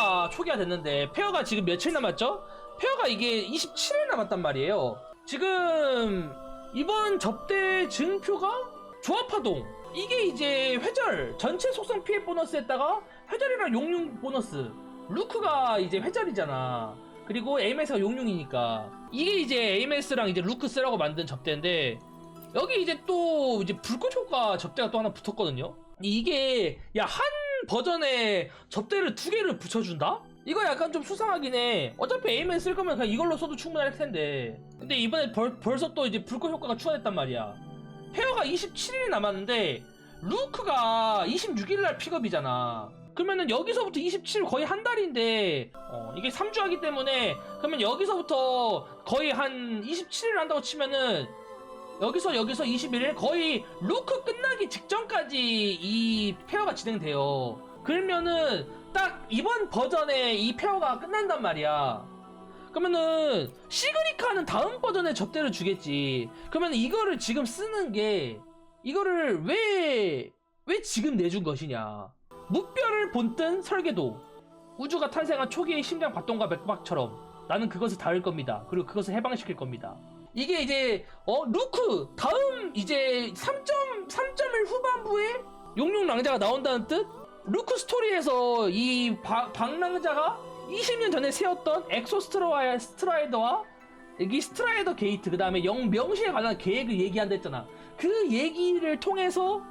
페어가 초기화 됐는데 페어가 지금 며칠 남았죠? 페어가 이게 27일 남았단 말이에요. 지금 이번 접대 증표가 조합파동 이게 이제 회절 전체 속성 피해 보너스에다가 회절이랑 용융 보너스 루크가 이제 회절이잖아. 그리고 에임에스가 용융이니까 이게 이제 에임에스랑 이제 루크 쓰라고 만든 접대인데 여기 이제 또 이제 불꽃 효과 접대가 또 하나 붙었거든요. 이게 야 한 버전에 접대를 두 개를 붙여준다? 이거 약간 좀 수상하긴 해. 어차피 에임에 쓸 거면 그냥 이걸로 써도 충분할 텐데. 근데 이번에 벌, 벌써 또 이제 불꽃 효과가 추가됐단 말이야. 페어가 27일이 남았는데 루크가 26일 날 픽업이잖아. 그러면은 여기서부터 27일 거의 한 달인데 어, 이게 3주 하기 때문에 그러면 여기서부터 거의 한 27일 한다고 치면은 여기서 여기서 21일 거의 루크 끝나기 직전까지 이 페어가 진행돼요. 그러면은 딱 이번 버전에 이 페어가 끝난단 말이야. 그러면은 시그니카는 다음 버전에 접대를 주겠지. 그러면 이거를 지금 쓰는 게 이거를 왜 왜 지금 내준 것이냐? 무뼈를 본뜬 설계도 우주가 탄생한 초기의 심장 박동과 맥박처럼 나는 그것을 닿을 겁니다. 그리고 그것을 해방시킬 겁니다. 이게 이제 어 루크 다음 이제 3점 3.1 후반부에 용룡 랑자가 나온다는 뜻? 루크 스토리에서 이 바- 방랑자가 20년 전에 세웠던 엑소 스트라이, 스트라이더와 여기 스트라이더 게이트 그 다음에 영 명시에 관한 계획을 얘기한다 했잖아. 그 얘기를 통해서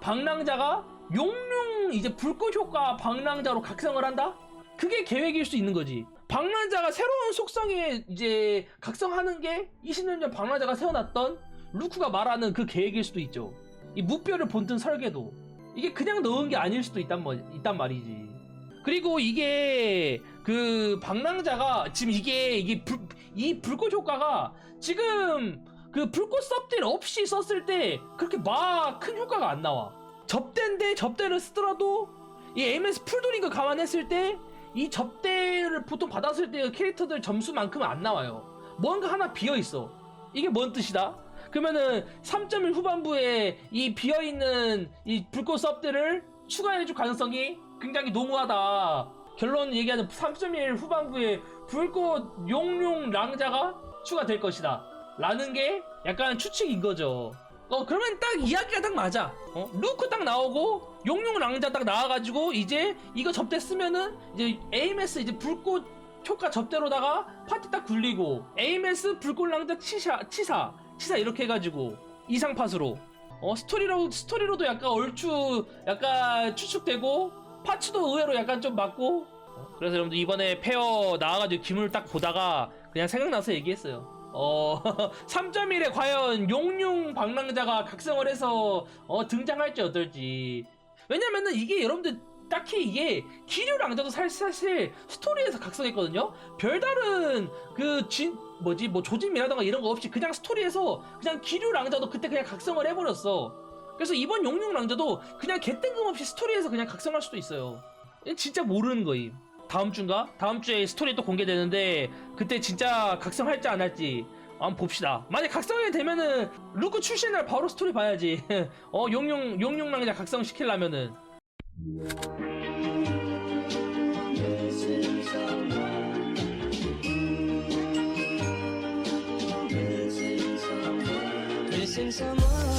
방랑자가 용룡 이제 불꽃 효과 방랑자로 각성을 한다? 그게 계획일 수 있는 거지. 방랑자가 새로운 속성에 이제 각성하는 게 20년 전 방랑자가 세워놨던 루크가 말하는 그 계획일 수도 있죠. 이 무뼈를 본뜬 설계도 이게 그냥 넣은 게 아닐 수도 있단, 뭐, 있단 말이지. 그리고 이게 그 방랑자가 지금 이게 이게 불, 이 불꽃 효과가 지금 그 불꽃 섭딜 없이 썼을 때 그렇게 막 큰 효과가 안 나와. 접대인데 접대를 쓰더라도 이 MS 풀도링그 감안했을 때 이 접대를 보통 받았을 때 캐릭터들 점수만큼은 안 나와요. 뭔가 하나 비어 있어. 이게 뭔 뜻이다? 그러면은 3.1 후반부에 이 비어 있는 이 불꽃 섭들을 추가해줄 가능성이 굉장히 농후하다. 결론 얘기하는 3.1 후반부에 불꽃 용룡 랑자가 추가될 것이다. 라는 게 약간 추측인 거죠. 어 그러면 딱 이야기가 딱 맞아. 어 루크 딱 나오고 용룡 랑자 딱 나와가지고 이제 이거 접대 쓰면은 이제 AMS 이제 불꽃 효과 접대로다가 파티 딱 굴리고 AMS 불꽃 랑자 치사 치사 치사 이렇게 해가지고 이상 팟으로 어 스토리로 스토리로도 약간 얼추 약간 추측되고 파츠도 의외로 약간 좀 맞고 어, 그래서 여러분들 이번에 페어 나와가지고 기물을 딱 보다가 그냥 생각나서 얘기했어요. 어 3.1에 과연 용융 방랑자가 각성을 해서 어, 등장할지 어떨지. 왜냐면은 이게 여러분들 딱히 이게 기류 랑자도 사- 사실 스토리에서 각성했거든요? 별다른 그 진 뭐지 뭐 조짐이라던가 이런 거 없이 그냥 스토리에서 그냥 기류 랑자도 그때 그냥 각성을 해버렸어. 그래서 이번 용융 랑자도 그냥 개뜬금없이 스토리에서 그냥 각성할 수도 있어요. 진짜 모르는 거임 다음 주인가? 다음 주에 스토리 또 공개되는데 그때 진짜 각성할지 안 할지 한번 봅시다. 만약 각성이 되면은 루크 출시날 날 바로 스토리 봐야지. 어 용용 용용 랑자 각성 시키려면은 Missing someone